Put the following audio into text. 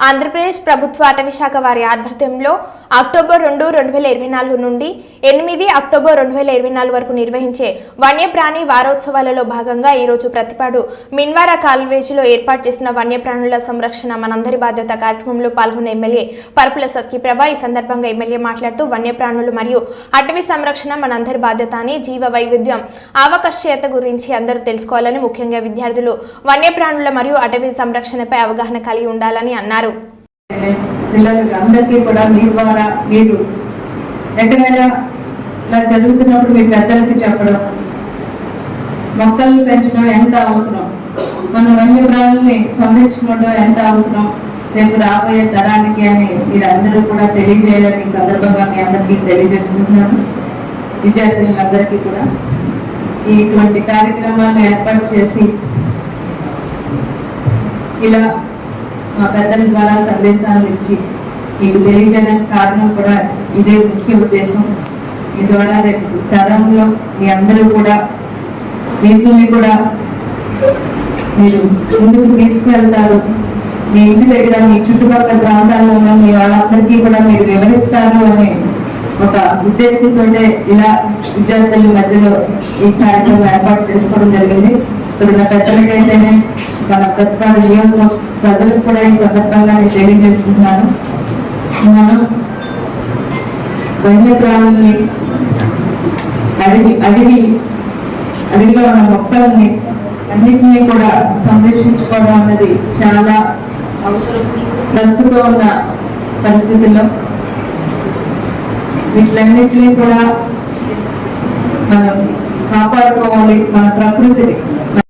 ఆంధ్రప్రదేశ్ ప్రభుత్వ అటవీ శాఖ వారి ఆధ్వర్యంలో అక్టోబర్ రెండు రెండు వేల ఇరవై నాలుగు నుండి ఎనిమిది అక్టోబర్ రెండు వేల ఇరవై నాలుగు వరకు నిర్వహించే వన్యప్రాణి వారోత్సవాలలో భాగంగా ఈరోజు ప్రతిపాడు మిన్వారా కాల్వేజీలో ఏర్పాటు చేసిన వన్యప్రాణుల సంరక్షణ మనందరి బాధ్యత కార్యక్రమంలో పాల్గొన్న ఎమ్మెల్యే పరుపుల సత్యప్రభ ఈ సందర్భంగా ఎమ్మెల్యే మాట్లాడుతూ వన్యప్రాణులు మరియు అటవీ సంరక్షణ మనందరి బాధ్యత అని జీవ వైవిధ్యం ఆవకర్షీయత గురించి అందరూ తెలుసుకోవాలని ముఖ్యంగా విద్యార్థులు వన్యప్రాణుల మరియు అటవీ సంరక్షణపై అవగాహన కలిగి ఉండాలని అన్నారు. పిల్లలకి అందరికీ కూడా మీ ద్వారా మీరు ఎక్కడైనా ఇలా జరుగుతున్నప్పుడు మీ పెద్దలకి చెప్పడం మొక్కలను పెంచడం ఎంత అవసరం? మన వన్యప్రాణుల్ని సంరక్షించుకోవడం ఎంత అవసరం? రేపు రాబోయే తరానికి అని మీరు అందరూ కూడా తెలియజేయాలని ఈ సందర్భంగా మీ అందరికీ తెలియజేసుకుంటున్నాను. విద్యార్థులందరికీ కూడా ఈ ఇటువంటి కార్యక్రమాలను ఏర్పాటు చేసి ఇలా మా పెద్దల ద్వారా సందేశాలు ఇచ్చి మీకు తెలియజేయడానికి కారణం కూడా ఇదే ముఖ్య ఉద్దేశం. ఈ ద్వారా రేపు తరంలో మీ అందరూ కూడా వీటిని కూడా మీరు ముందుకు తీసుకువెళ్తారు. మీ ఇంటి దగ్గర మీ చుట్టుపక్కల ప్రాంతాల్లో ఉన్న మీ వాళ్ళందరికీ కూడా మీరు వివరిస్తారు అనే ఒక ఉద్దేశంతో ఇలా విద్యార్థుల మధ్యలో ఈ కార్యక్రమం ఏర్పాటు చేసుకోవడం జరిగింది. ఇప్పుడు నా పెద్దలకైతేనే మన ప్రతిపాడు నియోజకవర్గం ప్రజలకు కూడా ఈ సందర్భంగా నేను తెలియజేసుకుంటున్నాను మనం వన్యప్రాణుల్ని అడవి అడవి అడవిలో ఉన్న మొక్కల్ని అన్నింటినీ కూడా సంరక్షించుకోవడం అన్నది చాలా అవసరం ప్రస్తుతం ఉన్న పరిస్థితుల్లో వీటిలన్నింటినీ కూడా మనం కాపాడుకోవాలి మన ప్రకృతిని.